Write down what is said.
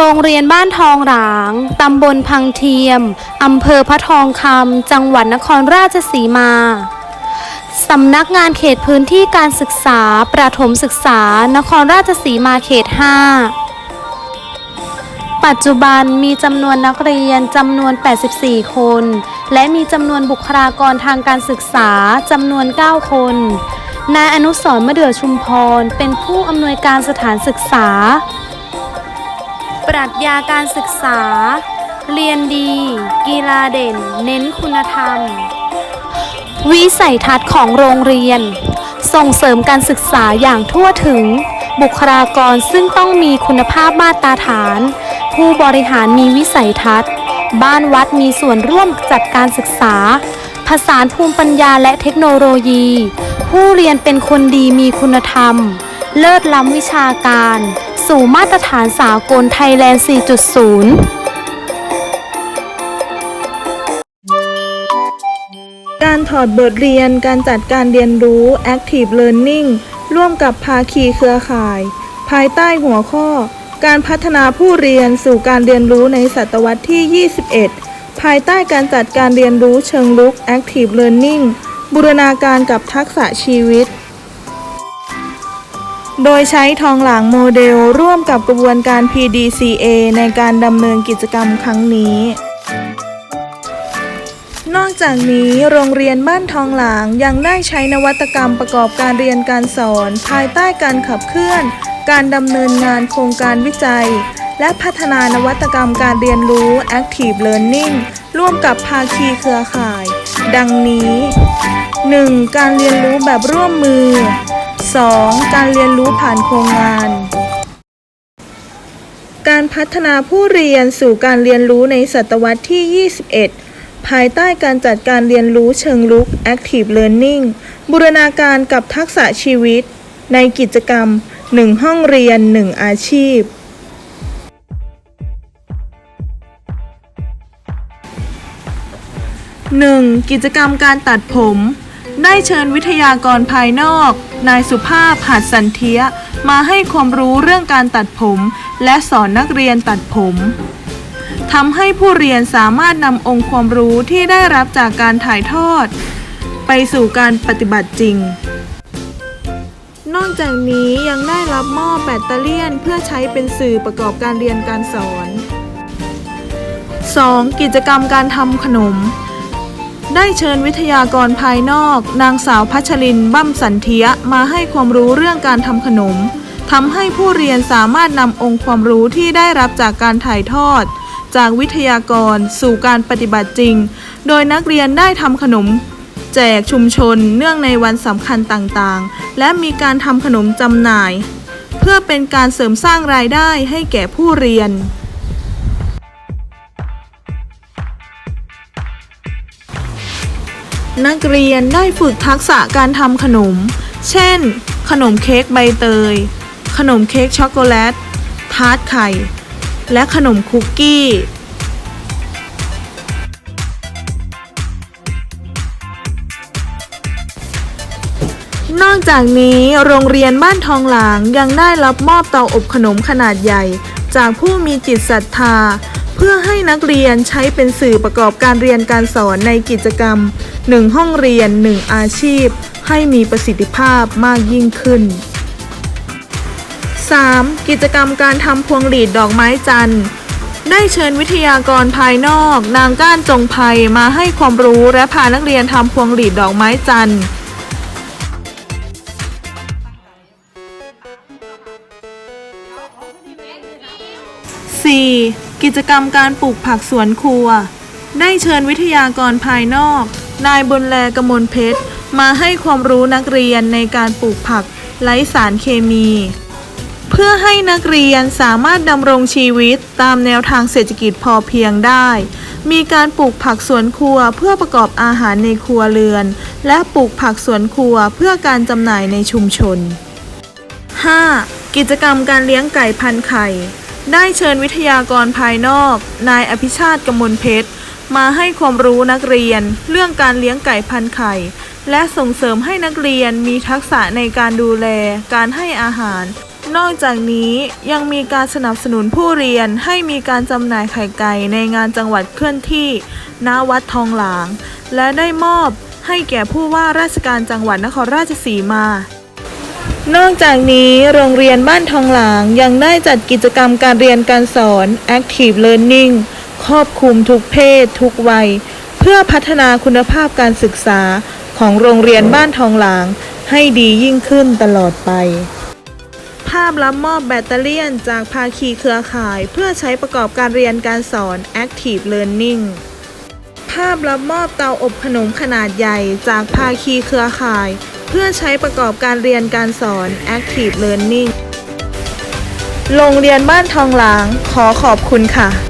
รงเรียนบ้านทองหลาง ตำบลพังเทียม อำเภอพระทองคำ จังหวัดนครราชสีมา สำนักงานเขตพื้นที่การศึกษา ประถมศึกษา นครราชสีมาเขต 5 ปัจจุบันมีจำนวนนักเรียนจำนวน 84 คน และมีจำนวนบุคลากรทางการศึกษาจำนวน 9 คนนายอนุสรมะเดือชุมพร เป็นผู้อำนวยการสถานศึกษา ปรัชญาการศึกษา เรียนดี กีฬาเด่น เน้นคุณธรรม วิสัยทัศน์ของโรงเรียน ส่งเสริมการศึกษาอย่างทั่วถึง บุคลากรซึ่งต้องมีคุณภาพมาตรฐาน ผู้บริหารมีวิสัยทัศน์ บ้านวัดมีส่วนร่วมจัดการศึกษา ผสานภูมิปัญญาและเทคโนโลยี ผู้เรียนเป็นคนดีมีคุณธรรม เลิศล้ำวิชาการ สู่มาตรฐานสากลไทยแลนด์ 4.0 การถอดบทเรียนการจัดการเรียนรู้ Active Learning ร่วมกับภาคีเครือข่าย ภายใต้หัวข้อ การพัฒนาผู้เรียนสู่การเรียนรู้ในศตวรรษที่ 21 ภายใต้การจัดการเรียนรู้เชิงลุก Active Learning บูรณาการกับทักษะชีวิต โดยใช้ทองหลางโมเดลร่วมกับกระบวนการ PDCA ในการดำเนินกิจกรรมครั้งนี้ นอกจากนี้โรงเรียนบ้านทองหลางยังได้ใช้นวัตกรรมประกอบการเรียนการสอน ภายใต้การขับเคลื่อน การดำเนินงานโครงการวิจัย และพัฒนานวัตกรรมการเรียนรู้ Active Learning ร่วมกับภาคีเครือข่าย ดังนี้ 1. การเรียนรู้แบบร่วมมือ 2. การเรียนรู้ผ่านโครงงาน การพัฒนาผู้เรียนสู่การเรียนรู้ในศตวรรษที่ 21 ภายใต้การจัดการเรียนรู้เชิงลุก Active Learning บูรณาการกับทักษะชีวิต ในกิจกรรม 1 ห้องเรียน 1 อาชีพ 1. กิจกรรมการตัดผม ได้เชิญวิทยากรภายนอก นายสุภาพหัดสันเทียมาให้ความรู้เรื่องการตัดผม และสอนนักเรียนตัดผมทำให้ผู้เรียนสามารถนำองค์ความรู้ที่ได้รับจากการถ่ายทอด ไปสู่การปฏิบัติจริง นอกจากนี้ยังได้รับมอแบตเตอรี่ยนเพื่อใช้เป็นสื่อประกอบการเรียนการสอน 2. กิจกรรมการทำขนม ได้เชิญวิทยากรภายนอก นางสาวพัชรินบั้มสันเทียมาให้ความรู้เรื่องการทำขนมทำให้ผู้เรียนสามารถนำองค์ความรู้ที่ได้รับจากการถ่ายทอด จากวิทยากรสู่การปฏิบัติจริง โดยนักเรียนได้ทำขนม แจกชุมชนเนื่องในวันสำคัญต่างๆ และมีการทำขนมจำหน่าย เพื่อเป็นการเสริมสร้างรายได้ให้แก่ผู้เรียน นักเรียนได้ฝึกทักษะการทำขนม เช่น ขนมเค้กใบเตย ขนมเค้กช็อกโกแลต ทาร์ตไข่ และขนมคุกกี้นอกจากนี้โรงเรียนบ้านทองหลางยังได้รับมอบเตาอบขนมขนาดใหญ่ จากผู้มีจิตศรัทธา เพื่อให้นักเรียนใช้เป็นสื่อประกอบการเรียนการสอนในกิจกรรม 1 ห้องเรียน 1 อาชีพ ให้มีประสิทธิภาพมากยิ่งขึ้น 3. กิจกรรมการทำพวงหลีดดอกไม้จันทร์ ได้เชิญวิทยากรภายนอก นางก้านจงภัยมาให้ความรู้และพานักเรียนทำพวงหลีดดอกไม้จันทร์กิจกรรมการปลูกผักสวนครัว ได้เชิญวิทยากรภายนอก นายบุญแลกมลเพชร มาให้ความรู้นักเรียนในการปลูกผักไร้สารเคมี เพื่อให้นักเรียนสามารถดำรงชีวิตตามแนวทางเศรษฐกิจพอเพียงได้ มีการปลูกผักสวนครัวเพื่อประกอบอาหารในครัวเรือน และปลูกผักสวนครัวเพื่อการจำหน่ายในชุมชน 5. กิจกรรมการเลี้ยงไก่พันไข่ ได้เชิญวิทยากรภายนอก นายอภิชาติกมลเพชร มาให้ความรู้นักเรียน เรื่องการเลี้ยงไก่พันไข่ และส่งเสริมให้นักเรียนมีทักษะในการดูแล การให้อาหาร นอกจากนี้ยังมีการสนับสนุนผู้เรียนให้มีการจำหน่ายไข่ไก่ในงานจังหวัดเคลื่อนที่ณวัดทองหลาง และได้มอบให้แก่ผู้ว่าราชการจังหวัดนครราชสีมา นอกจากนี้โรงเรียนบ้านทองหลางยังได้จัดกิจกรรมการเรียนการสอน Active Learning ครอบคลุมทุกเพศ ทุกวัย เพื่อพัฒนาคุณภาพการศึกษาของโรงเรียนบ้านทองหลาง ให้ดียิ่งขึ้นตลอดไป ภาพรับมอบแบตเตอรี่ยนจากภาคีเครือข่าย เพื่อใช้ประกอบการเรียนการสอน Active Learning ภาพรับมอบเตาอบขนมขนาดใหญ่จากภาคีเครือข่าย เพื่อใช้ประกอบการเรียนการสอน Active Learning โรงเรียนบ้านทองหลางขอขอบคุณค่ะ